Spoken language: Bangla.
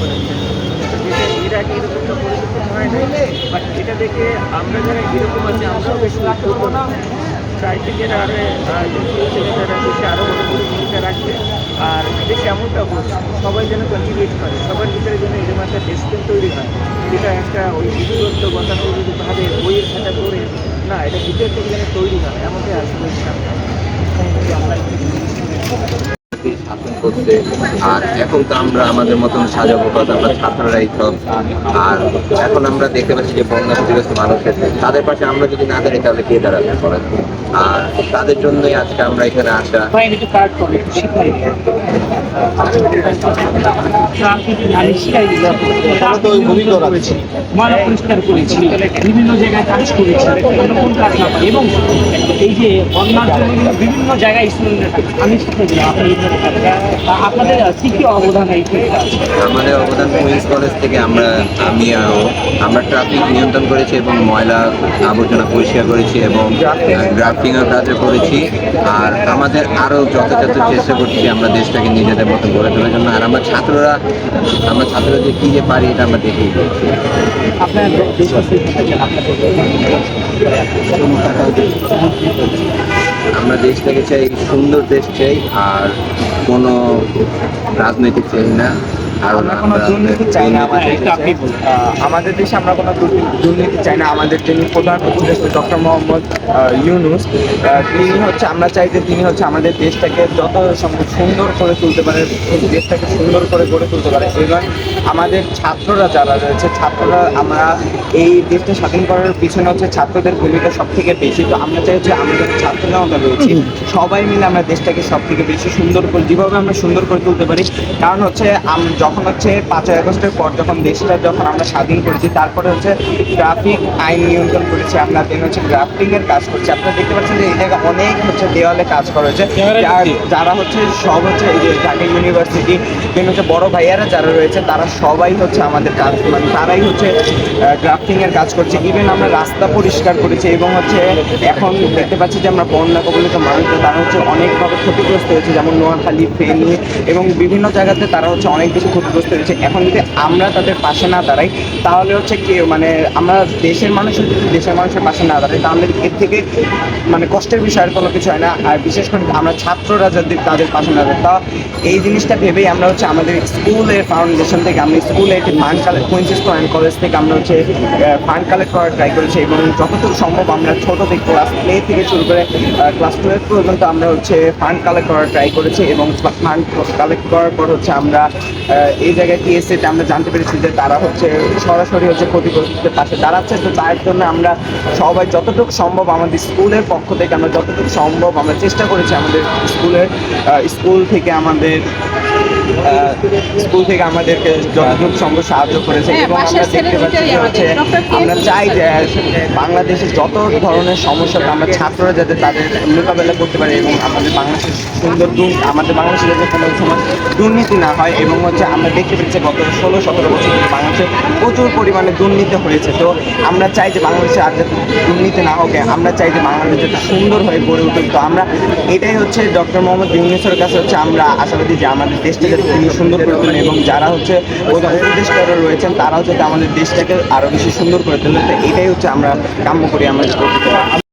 করেছেন। নাই বাট এটা দেখে আমরা যারা এরকম আছে বেশি থেকে আরে ছেলেমেয়েরা দেশে আরও বড় বড় ভূমিকা রাখবে। আর দেশে এমনটা হোক সবাই যেন কন্ট্রিবিউট করে, সবার ভিতরে যেন এরকম একটা ডেস্টিন তৈরি হয়। যেটা একটা ওই বিধিবদ্ধ গতানুগতিকভাবে বইয়ের খাতা করে, না, এটা ভিতর থেকে যেন তৈরি হয়, এমনটাই আমরা শাসন করছে আর এখন তো আমরা আমাদের মতন সাজাবো কথা আমরা ছাত্ররাই সব। আর এখন আমরা দেখতে পাচ্ছি যে বন্যা ক্ষতিগ্রস্ত মানুষ তাদের পাশে আমরা যদি না দাঁড়াই তাহলে কে দাঁড়াবে বলেন? আর তাদের জন্যই আজকে আমরা এখানে আসা। পরিষ্কার করেছি বিভিন্ন জায়গায় কাজ করেছি কোন কাজ না এবং এই যে বন্যার জন্য বিভিন্ন জায়গায় স্টুডেন্টরা আমি শিখে দিলাম আপনি আপনাদের কি কি অবদান এই আমাদের অবদান কুইন্স কলেজ থেকে আমরা আমি আরও আমরা ট্রাফিক নিয়ন্ত্রণ করেছি এবং ময়লা আবর্জনা পরিষ্কার করেছি এবং গ্রাফটিংয়ের কাজও করেছি। আর আমাদের আরও যথাযথ চেষ্টা করছি আমরা দেশটাকে নিজেদের মতো গড়ে তোলার জন্য। আর আমরা ছাত্ররা আমরা ছাত্ররা যে কী যে পারি এটা আমরা দেখেই আপনার আমরা দেশটাকে চাই সুন্দর দেশ চাই আর কোনো রাজনৈতিক চাই না আর আমরা কোনো দুর্নীতি চাই না। আমাদের আপনি দেশে। আমাদের দেশে আমরা কোনো দুর্নী- দুর্নীতি চাই না। আমাদের যিনি প্রধান ডক্টর মোহাম্মদ ইউনুস তিনি হচ্ছে আমরা চাই যে তিনি হচ্ছে আমাদের দেশটাকে যত সম্ভব সুন্দর করে তুলতে পারে দেশটাকে সুন্দর করে গড়ে তুলতে পারে। এবং আমাদের ছাত্ররা যারা রয়েছে ছাত্ররা আমরা এই দেশটা স্বাধীন করার পিছনে হচ্ছে ছাত্রদের ভূমিকা সব থেকে বেশি। তো আমরা চাই যে আমাদের ছাত্র জনতা রয়েছে সবাই মিলে আমরা দেশটাকে সব থেকে বেশি সুন্দর করে যেভাবে আমরা সুন্দর করে তুলতে পারি। কারণ হচ্ছে যখন হচ্ছে পাঁচই আগস্টের পর যখন দেশটা যখন আমরা স্বাধীন করেছি তারপরে হচ্ছে ট্রাফিক আইন নিয়ন্ত্রণ করেছি আমরা দেন হচ্ছে গ্রাফটিং এর কাজ করছি। আপনারা দেখতে পাচ্ছেন যে এই জায়গায় অনেক হচ্ছে দেওয়ালে কাজ করা হয়েছে। যারা হচ্ছে সব হচ্ছে এই যে ঢাকা ইউনিভার্সিটি দেন হচ্ছে বড় ভাইয়ারা যারা রয়েছে তারা সবাই হচ্ছে আমাদের কাজ মানে তারাই হচ্ছে গ্রাফটিং এর কাজ করছে। ইভেন আমরা রাস্তা পরিষ্কার করেছি এবং হচ্ছে এখন দেখতে পাচ্ছি যে আমরা বন্যা কবলিত মানুষদের, তারা হচ্ছে অনেকভাবে ক্ষতিগ্রস্ত হয়েছে, যেমন নোয়াখালী, ফেনী এবং বিভিন্ন জায়গাতে তারা হচ্ছে অনেক বেশি ক্ষতিগ্রস্ত হয়েছে। এখন যদি আমরা তাদের পাশে না দাঁড়াই, তাহলে হচ্ছে কি মানে আমরা দেশের মানুষের যদি দেশের মানুষের পাশে না দাঁড়াই, তাহলে এর থেকে মানে কষ্টের বিষয় আর কোনো কিছু হয় না। আর বিশেষ করে আমরা ছাত্ররা যদি তাদের পাশে না দাঁড়াই। তা এই জিনিসটা ভেবেই আমরা হচ্ছে আমাদের স্কুলের ফাউন্ডেশন থেকে, আমরা স্কুলে একটি ফান্ড কালেক্ট কুইন্সিস কলেজ থেকে আমরা হচ্ছে ফান্ড কালেক্ট করার ট্রাই করেছি এবং যতটুকু সম্ভব আমরা ছোট থেকে ক্লাস প্লে থেকে শুরু করে ক্লাস টুয়েলভ পর্যন্ত আমরা হচ্ছে ফান্ড কালেক্ট করার ট্রাই করেছি এবং ফান্ড কালেক্ট করার পর হচ্ছে আমরা এই জায়গায় টিএসএতে আমরা জানতে পেরেছি যে তারা হচ্ছে সরাসরি হচ্ছে ক্ষতিগ্রস্তদের পাশে দাঁড়াচ্ছে। তো তার জন্য আমরা সবাই যতটুকু সম্ভব আমাদের স্কুলের পক্ষ থেকে আমরা যতটুকু সম্ভব আমরা চেষ্টা করেছি আমাদের স্কুলের স্কুল থেকে আমাদের স্কুল থেকে আমাদেরকে যতটুকু সম্ভব সাহায্য করেছে হ্যাঁ, এবং আমরা দেখতে পাচ্ছি হচ্ছে আমরা চাই যে বাংলাদেশের যত ধরনের সমস্যা আমরা ছাত্ররা যাতে তাদের মোকাবেলা করতে পারে এবং আমাদের বাংলাদেশের সুন্দর আমাদের বাংলাদেশে যাতে কোনো সময় দুর্নীতি না হয় এবং হচ্ছে আমরা দেখতে পেরেছি গত ষোলো সতেরো বছর ধরে বাংলাদেশে প্রচুর পরিমাণে দুর্নীতি হয়েছে। তো আমরা চাই যে বাংলাদেশে আর যাতে দুর্নীতি না হোক আমরা চাই যে বাংলাদেশ যাতে সুন্দর হয়ে গড়ে উঠুক। তো আমরা এটাই হচ্ছে ডক্টর মোহাম্মদ ইউনুসের কাছে হচ্ছে আমরা আশাবাদী যে আমাদের দেশটা যাতে তিনি সুন্দর করে তোলেন এবং যারা হচ্ছে উপদেষ্টারা রয়েছেন তারাও যাতে আমাদের দেশটাকে আরও বেশি সুন্দর করে তোলেন। তো এটাই হচ্ছে আমরা কাম্য করি আমাদের